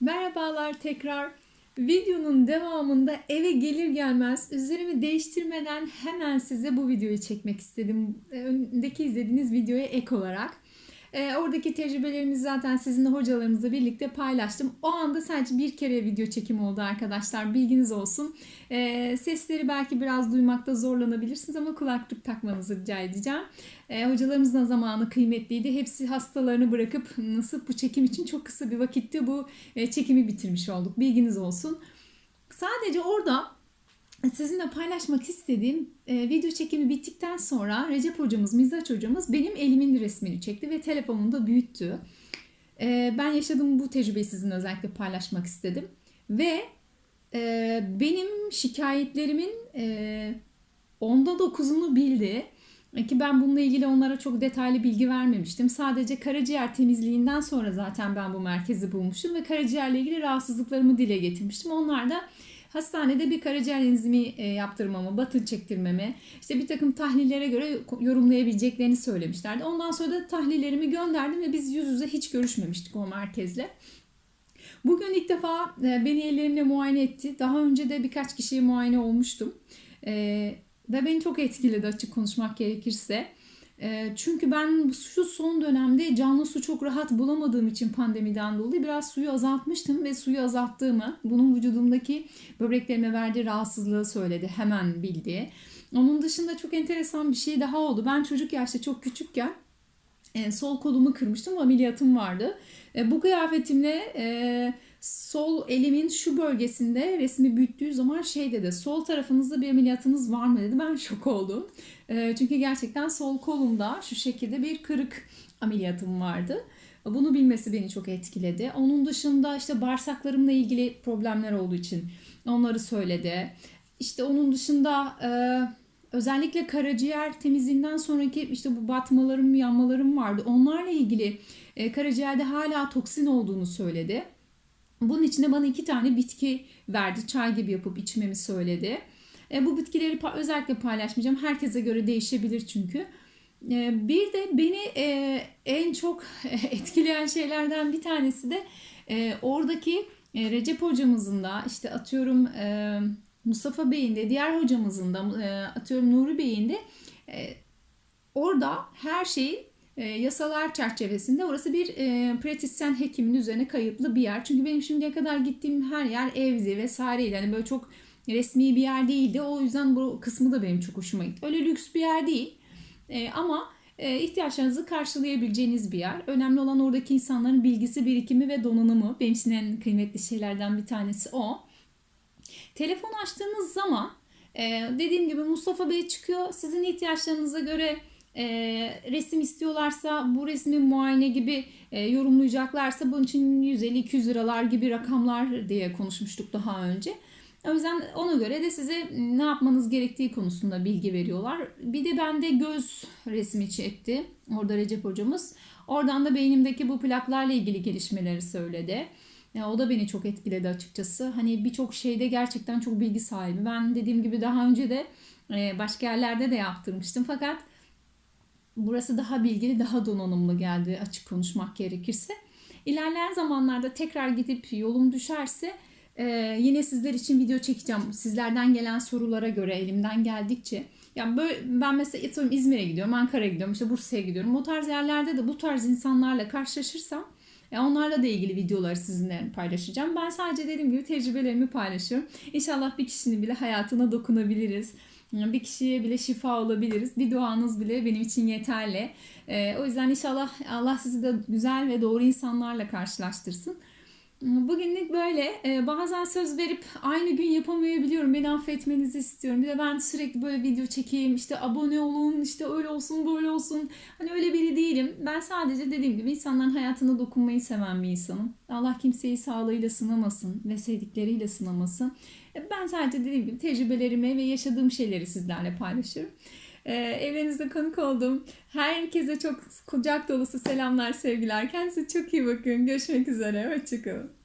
Merhabalar tekrar. Videonun devamında eve gelir gelmez üzerimi değiştirmeden hemen size bu videoyu çekmek istedim. Ee, Öndeki izlediğiniz videoya ek olarak. Ee, oradaki tecrübelerimizi zaten sizinle hocalarımızla birlikte paylaştım. O anda sadece bir kere video çekimi oldu arkadaşlar. Bilginiz olsun. Ee, sesleri belki biraz duymakta zorlanabilirsiniz ama kulaklık takmanızı rica edeceğim. Ee, hocalarımızın zamanı kıymetliydi. Hepsi hastalarını bırakıp nasıl bu çekim için çok kısa bir vakitte bu e, çekimi bitirmiş olduk. Bilginiz olsun. Sadece orada sizinle paylaşmak istediğim e, video çekimi bittikten sonra Recep hocamız, Mizaç hocamız benim elimin resmini çekti ve telefonunda büyüttü. E, ben yaşadığım bu tecrübeyi sizinle özellikle paylaşmak istedim. Ve e, benim şikayetlerimin e, onda dokuzunu bildi. E, Ki ben bununla ilgili onlara çok detaylı bilgi vermemiştim. Sadece karaciğer temizliğinden sonra zaten ben bu merkezi bulmuştum ve karaciğerle ilgili rahatsızlıklarımı dile getirmiştim. Onlar da hastanede bir karaciğer enzimi e, yaptırmamı, batın çektirmemi, işte bir takım tahlillere göre yorumlayabileceklerini söylemişlerdi. Ondan sonra da tahlillerimi gönderdim ve biz yüz yüze hiç görüşmemiştik o merkezle. Bugün ilk defa e, beni ellerimle muayene etti. Daha önce de birkaç kişiye muayene olmuştum. E, ve beni çok etkiledi açık konuşmak gerekirse. E, çünkü ben şu son dönemde canlı su çok rahat bulamadığım için pandemiden dolayı biraz suyu azaltmıştım ve suyu azalttığımı, bunun vücudumdaki böbreklerime verdiği rahatsızlığı söyledi, hemen bildi. Onun dışında çok enteresan bir şey daha oldu. Ben çocuk yaşta çok küçükken e, sol kolumu kırmıştım, ameliyatım vardı. E, bu kıyafetimle e, sol elimin şu bölgesinde resmi büyüttüğü zaman şey dedi. Sol tarafınızda bir ameliyatınız var mı dedi. Ben şok oldum. E, çünkü gerçekten sol kolumda şu şekilde bir kırık ameliyatım vardı. Bunu bilmesi beni çok etkiledi. Onun dışında işte bağırsaklarımla ilgili problemler olduğu için onları söyledi. İşte onun dışında e, özellikle karaciğer temizliğinden sonraki işte bu batmalarım, yanmalarım vardı. Onlarla ilgili e, karaciğerde hala toksin olduğunu söyledi. Bunun için de bana iki tane bitki verdi. Çay gibi yapıp içmemi söyledi. E, bu bitkileri pa- özellikle paylaşmayacağım. Herkese göre değişebilir çünkü. E, bir de beni e, en çok etkileyen şeylerden bir tanesi de e, oradaki e, Recep hocamızın da işte atıyorum e, Mustafa Bey'in de diğer hocamızın da e, atıyorum Nuri Bey'in de e, orada her şeyin e, yasalar çerçevesinde orası bir e, pratisyen hekimin üzerine kayıtlı bir yer. Çünkü benim şimdiye kadar gittiğim her yer evdi vesaireydi. Yani böyle çok resmi bir yer değildi. O yüzden bu kısmı da benim çok hoşuma gitti. Öyle lüks bir yer değil. E, ama e, ihtiyaçlarınızı karşılayabileceğiniz bir yer. Önemli olan oradaki insanların bilgisi, birikimi ve donanımı. Benim için en kıymetli şeylerden bir tanesi o. Telefon açtığınız zaman e, dediğim gibi Mustafa Bey çıkıyor. Sizin ihtiyaçlarınıza göre e, resim istiyorlarsa bu resmi muayene gibi e, yorumlayacaklarsa bunun için 150-200 liralar gibi rakamlar diye konuşmuştuk daha önce. O yüzden ona göre de size ne yapmanız gerektiği konusunda bilgi veriyorlar. Bir de bende göz resmi çekti orada Recep hocamız. Oradan da beynimdeki bu plaklarla ilgili gelişmeleri söyledi. Ya o da beni çok etkiledi açıkçası. Hani birçok şeyde gerçekten çok bilgi sahibi. Ben dediğim gibi daha önce de e, başka yerlerde de yaptırmıştım fakat burası daha bilgili, daha donanımlı geldi açık konuşmak gerekirse. İlerleyen zamanlarda tekrar gidip yolum düşerse e, yine sizler için video çekeceğim. Sizlerden gelen sorulara göre elimden geldikçe. Yani böyle ben mesela atıyorum İzmir'e gidiyorum, Ankara'ya gidiyorum, işte Bursa'ya gidiyorum. O tarz yerlerde de bu tarz insanlarla karşılaşırsam e, onlarla da ilgili videoları sizinle paylaşacağım. Ben sadece dediğim gibi tecrübelerimi paylaşıyorum. İnşallah bir kişinin bile hayatına dokunabiliriz. Bir kişiye bile şifa olabiliriz. Bir duanız bile benim için yeterli. E, o yüzden inşallah Allah sizi de güzel ve doğru insanlarla karşılaştırsın. Bugünlük böyle. Ee, bazen söz verip aynı gün yapamayabiliyorum. Beni affetmenizi istiyorum. Bir de ben sürekli böyle video çekeyim. işte abone olun, işte öyle olsun, böyle olsun. Hani öyle biri değilim. Ben sadece dediğim gibi insanların hayatına dokunmayı seven bir insanım. Allah kimseyi sağlığıyla sınamasın ve sevdikleriyle sınamasın. Ee, Ben sadece dediğim gibi tecrübelerimi ve yaşadığım şeyleri sizlerle paylaşıyorum. Ee, evrenizde konuk oldum. Herkese çok kucak dolusu selamlar, sevgiler. Kendinize çok iyi bakın. Görüşmek üzere. Hoşçakalın.